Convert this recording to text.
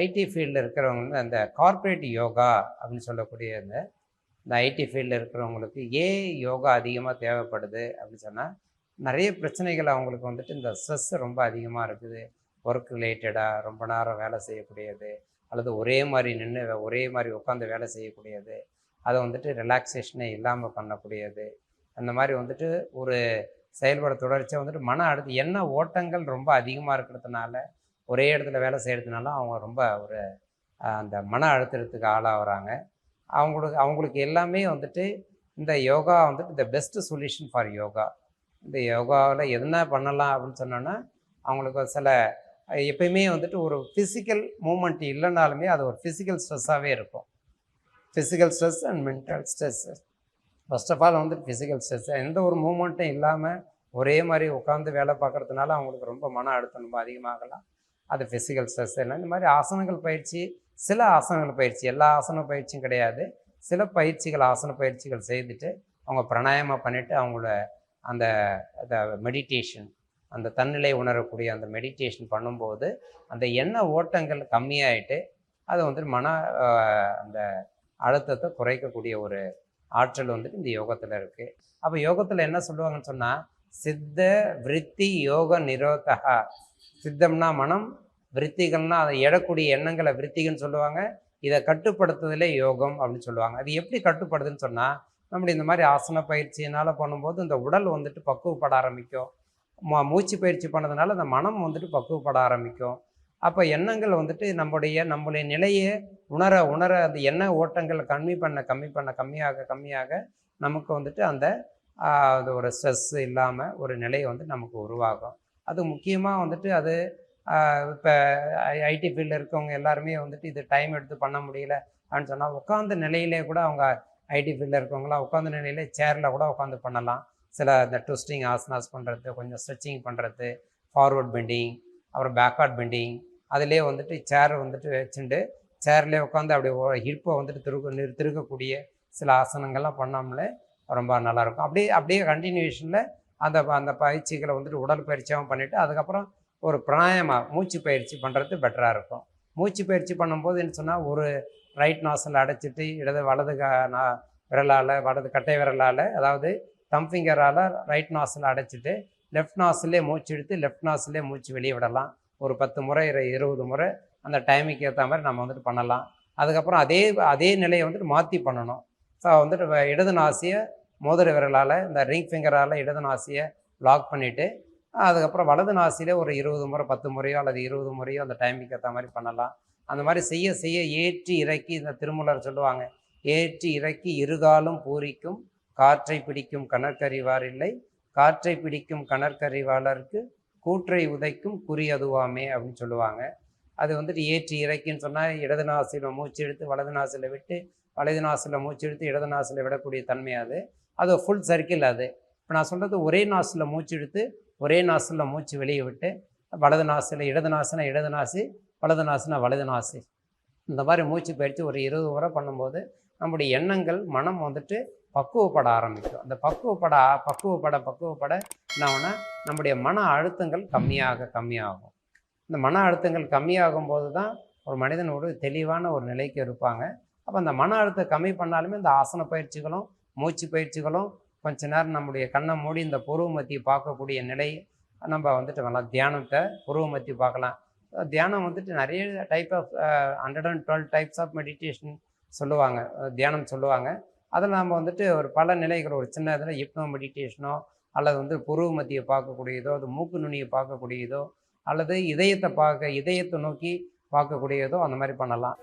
ID ஃபீல்டில் இருக்கிறவங்க வந்து அந்த கார்ப்பரேட் யோகா அப்படின்னு சொல்லக்கூடிய அந்த இந்த ஐடி ஃபீல்டில் இருக்கிறவங்களுக்கு ஏன் யோகா அதிகமாக தேவைப்படுது அப்படின்னு சொன்னால் நிறைய பிரச்சனைகள் அவங்களுக்கு வந்துட்டு இந்த ஸ்ட்ரெஸ் ரொம்ப அதிகமாக இருக்குது. ஒர்க் ரிலேட்டடாக ரொம்ப நேரம் வேலை செய்யக்கூடியது அல்லது ஒரே மாதிரி நின்று ஒரே மாதிரி உட்காந்து வேலை செய்யக்கூடியது அதை வந்துட்டு ரிலாக்ஸேஷனே இல்லாமல் பண்ணக்கூடியது. அந்த மாதிரி வந்துட்டு ஒரு செயல்பட தொடர்ச்சியாக வந்துட்டு மன அழுத்தம் என்ன ஓட்டங்கள் ரொம்ப அதிகமாக இருக்கிறதுனால ஒரே இடத்துல வேலை செய்கிறதுனால அவங்க ரொம்ப ஒரு அந்த மன அழுத்தத்துக்கு ஆளாகிறாங்க அவங்களுக்கு அவங்களுக்கு எல்லாமே வந்துட்டு இந்த யோகா வந்துட்டு இந்த பெஸ்ட் சொல்யூஷன் ஃபார் யோகா. இந்த யோகாவில் என்ன பண்ணலாம் அப்படின்னு சொன்னோன்னா அவங்களுக்கு சில எப்பயுமே வந்துட்டு ஒரு ஃபிசிக்கல் மூமெண்ட் இல்லைனாலுமே அது ஒரு ஃபிசிக்கல் ஸ்ட்ரெஸ்ஸாகவே இருக்கும். Physical stress and mental stress first of all வந்துட்டு ஃபிசிக்கல் ஸ்ட்ரெஸ் எந்த ஒரு மூமெண்ட்டும் இல்லாமல் ஒரே மாதிரி உட்காந்து வேலை பார்க்கறதுனால அவங்களுக்கு ரொம்ப மன அழுத்தம் ரொம்ப அதிகமாகலாம். அது ஃபிசிக்கல் ஸ்ட்ரெஸ் என்ன இந்த மாதிரி ஆசனங்கள் பயிற்சி சில ஆசனங்கள் பயிற்சி எல்லா ஆசன பயிற்சியும் கிடையாது. சில பயிற்சிகள் ஆசன பயிற்சிகள் செய்துட்டு அவங்க பிராணாயாமம் பண்ணிவிட்டு அவங்கள அந்த மெடிடேஷன் அந்த தன்னிலை உணரக்கூடிய அந்த மெடிடேஷன் பண்ணும்போது அந்த எண்ண ஓட்டங்கள் கம்மியாயிட்டு அது வந்துட்டு மன அந்த அழுத்தத்தை குறைக்கக்கூடிய ஒரு ஆற்றல் வந்துட்டு இந்த யோகத்தில் இருக்குது அப்போ யோகத்தில் என்ன சொல்லுவாங்கன்னு சொன்னால் சித்த விருத்தி யோக நிரோதகா. சித்தம்னா மனம் விருத்திகள்னா அதை எழக்கூடிய எண்ணங்களை விருத்திகள்னு சொல்லுவாங்க. இதை கட்டுப்படுத்துதலே யோகம் அப்படின்னு சொல்லுவாங்க. அது எப்படி கட்டுப்படுதுன்னு சொன்னால் நம்முடைய இந்த மாதிரி ஆசன பயிற்சியினால் பண்ணும்போது இந்த உடல் வந்துட்டு பக்குவப்பட ஆரம்பிக்கும். மூச்சு பயிற்சி பண்ணதுனால அந்த மனம் வந்துட்டு பக்குவப்பட ஆரம்பிக்கும். அப்போ எண்ணங்கள் வந்துட்டு நம்முடைய நம்முடைய நிலையை உணர உணர அந்த எண்ண ஓட்டங்கள் கம்மி பண்ண கம்மி பண்ண கம்மியாக கம்மியாக நமக்கு வந்துட்டு அந்த அது ஒரு ஸ்ட்ரெஸ் இல்லாமல் ஒரு நிலையை வந்து நமக்கு உருவாகும். அது முக்கியமாக வந்துட்டு அது இப்போ ஐடி ஃபீல்டில் இருக்கவங்க எல்லாருமே வந்துட்டு இது டைம் எடுத்து பண்ண முடியல அப்படின்னு சொன்னால் உட்காந்த நிலையிலே கூட அவங்க ஐடி ஃபீல்டில் இருக்கவங்களாம் உட்காந்த நிலையிலே சேரில் கூட உட்காந்து பண்ணலாம். சில இந்த ட்விஸ்டிங் ஆசனாஸ் பண்ணுறது கொஞ்சம் ஸ்ட்ரெச்சிங் பண்ணுறது ஃபார்வர்ட் பெண்டிங் அப்புறம் பேக்வர்ட் பெண்டிங் அதிலே வந்துட்டு சேர் வந்துட்டு வச்சுட்டு சேர்லேயே உட்காந்து அப்படியே ஹிப்பை வந்துட்டு திருக்க நிறு திருக்கக்கூடிய சில ஆசனங்கள்லாம் பண்ணாமலே ரொம்ப நல்லாயிருக்கும் அப்படியே அப்படியே கண்டினியூஷனில் அந்த அந்த பயிற்சிகளை வந்துட்டு உடல் பயிற்சியாகவும் பண்ணிவிட்டு அதுக்கப்புறம் ஒரு பிராணாயமா மூச்சு பயிற்சி பண்ணுறது பெட்டராக இருக்கும். மூச்சு பயிற்சி பண்ணும்போது என்ன சொன்னால் ஒரு ரைட் நாசல் அடைச்சிட்டு இடது வலது க நா- விரலால் வலது கட்டை விரலால் அதாவது தம் ஃபிங்கரால் ரைட் நாசில் அடைச்சிட்டு லெஃப்ட் நாசிலே மூச்சு எடுத்து லெஃப்ட் நாசிலே மூச்சு வெளியே விடலாம். ஒரு பத்து முறை இரு- இருபது முறை அந்த டைமுக்கு ஏற்ற மாதிரி நம்ம வந்துட்டு பண்ணலாம். அதுக்கப்புறம் அதே அதே நிலையை வந்துட்டு மாற்றி பண்ணணும். ஸோ வந்துட்டு வ- இடது நாசியை மோதிர விரலால் இந்த ரிங் ஃபிங்கரால் இடது நாசியை லாக் பண்ணிவிட்டு அதுக்கப்புறம் வலது நாசியிலே ஒரு இருபது முறை பத்து முறையோ அல்லது இருபது முறையோ அந்த டைமுக்கு ஏற்ற மாதிரி பண்ணலாம். அந்த மாதிரி செய்ய செய்ய ஏற்றி இறக்கி இந்த திருமூலர் சொல்லுவாங்க ஏற்றி இறக்கி இருகாலும் பூரிக்கும் காற்றை பிடிக்கும் கணற்கறிவார் இல்லை காற்றை பிடிக்கும் கணற்கறிவாளருக்கு கூற்றை உதைக்கும் குறி அதுவாமே அப்படின்னு சொல்லுவாங்க. அது வந்துட்டு ஏற்றி இறக்கின்னு சொன்னால் இடது நாசியில் மூச்சு எடுத்து வலது நாசியில் விட்டு வலது நாசியில் மூச்சு எடுத்து இடது நாசியில் விடக்கூடிய தன்மை அது. அது ஃபுல் சர்க்கிள் அது. இப்போ நான் சொல்கிறது ஒரே நாசில் மூச்சு எடுத்து ஒரே நாசில் மூச்சு வெளியே விட்டு வலது நாசில் இடது நாசினா இடது நாசி வலது நாசினா வலது நாசி. இந்த மாதிரி மூச்சு பயிற்சி ஒரு இருபது முறை பண்ணும்போது நம்முடைய எண்ணங்கள் மனம் வந்துட்டு பக்குவப்பட ஆரம்பிக்கும். அந்த பக்குவப்பட பக்குவப்பட பக்குவப்பட என்ன நம்முடைய மன அழுத்தங்கள் கம்மியாக கம்மியாகும். இந்த மன அழுத்தங்கள் கம்மியாகும் போது தான் ஒரு மனிதன் ஒரு தெளிவான ஒரு நிலைக்கு இருப்பாங்க. அப்போ அந்த மன அழுத்தம் கம்மி பண்ணாலுமே இந்த ஆசன பயிற்சிகளும் மூச்சு பயிற்சிகளும் கொஞ்ச நேரம் நம்முடைய கண்ணை மூடி இந்த புருவ மத்தியை பார்க்கக்கூடிய நிலை நம்ம வந்துட்டு வரலாம் தியானத்தை புருவ மத்தி பார்க்கலாம் தியானம் வந்துட்டு நிறைய type of hundred and twelve types of meditation சொல்லுவாங்க. தியானம் சொல்லுவாங்க. அதில் நம்ம வந்துட்டு ஒரு பல நிலைகள் ஒரு சின்ன இதில் இப்னோ மெடிடேஷனோ அல்லது வந்து புருவ மத்தியை பார்க்கக்கூடியதோ அது மூக்கு நுனியை பார்க்கக்கூடியதோ அல்லது இதயத்தை பார்க்க இதயத்தை நோக்கி பார்க்கக்கூடியதோ அந்த மாதிரி பண்ணலாம்.